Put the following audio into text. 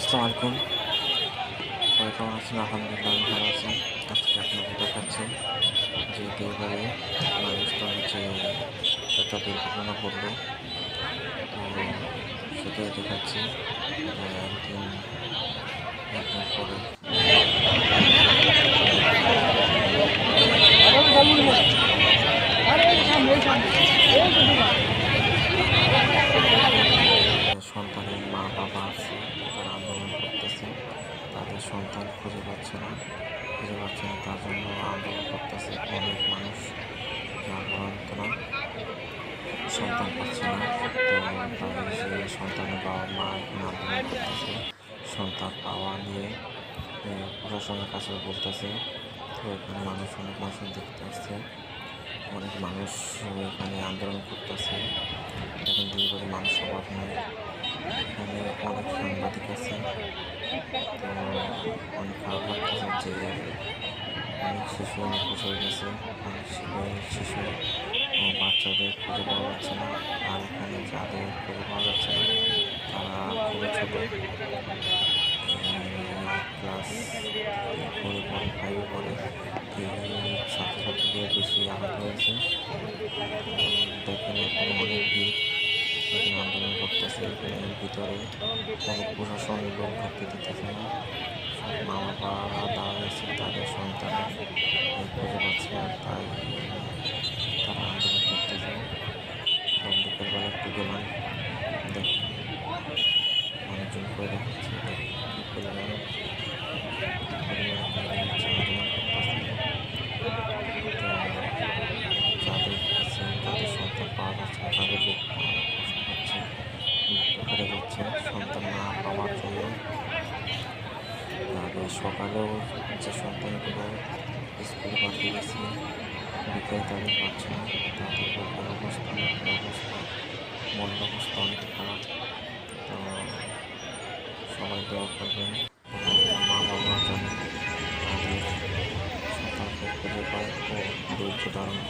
আসসালামু আলাইকুম সবাই কেমন আছেন আলহামদুলিল্লাহ আমি ভালো আছি আজকে আপনাদের দেখাচ্ছি যে দেওবারে মানুষজন যে একটা দুর্ঘটনা ঘটলো তো সেটাই দেখাচ্ছি একদিন একদিন পরে সন্তানের মা বাবা আছে তারা আন্দোলন করতেছে তাদের সন্তান খুঁজে পাচ্ছে না, খুঁজে পাচ্ছে না, তার জন্য আন্দোলন করতেছে অনেক মানুষ। জাগরণতনা সন্তান পাচ্ছে না। তো তাদের যে সন্তানের বাবা মা আন্দোলন করতেছে, সন্তান পাওয়া নিয়ে প্রশাসনের কাছে বলতেছে তো এখানে মানুষ অনেক মানুষ দেখতে আসছে, অনেক মানুষ এখানে আন্দোলন করতেছে। এখন দুই করে মানুষ অভাব নেই এখানে অনেক সাংবাদিক আছে। অনেক খারাপ লাগতেছে যে অনেক শিশু নিখোঁজ হয়ে গেছে অনেক শিশু- বাচ্চাদের খুঁজে পাওয়া যাচ্ছে না আর এখানে যাদের খুঁজে পাওয়া যাচ্ছে না তারা খুবই ছোট ক্লাস ফোরে পড়ে ফাইভে পড়ে এই ছাত্রছাত্রীদের বেশি আহত হয়েছে দেখেন এখন অনেক ভিড়। এখানে আন্দোলন করতেছে এর ভিতরে প্রশাসন লোক ঢুকতে দিতেছে না। সব মা বাবা দাঁড়িয়েছে তাদের সন্তান খুঁজে পাচ্ছে, আর তাই তারা আন্দোলন করতেছে। বন্ধুকের বেলা একটু গেলাম সকালেও যে সন্তানগুলো স্কুলে পাঠিয়ে গেছি বিকেলে তাদের পাচ্ছে না। তাদের অবস্থা অবস্থা মন অবস্থা অনেক খারাপ। তো সবাই দোয়া করবেন। মা বাবা যেন তাদের সন্তানকে খুঁজে পায় ও ধৈর্য ধারণ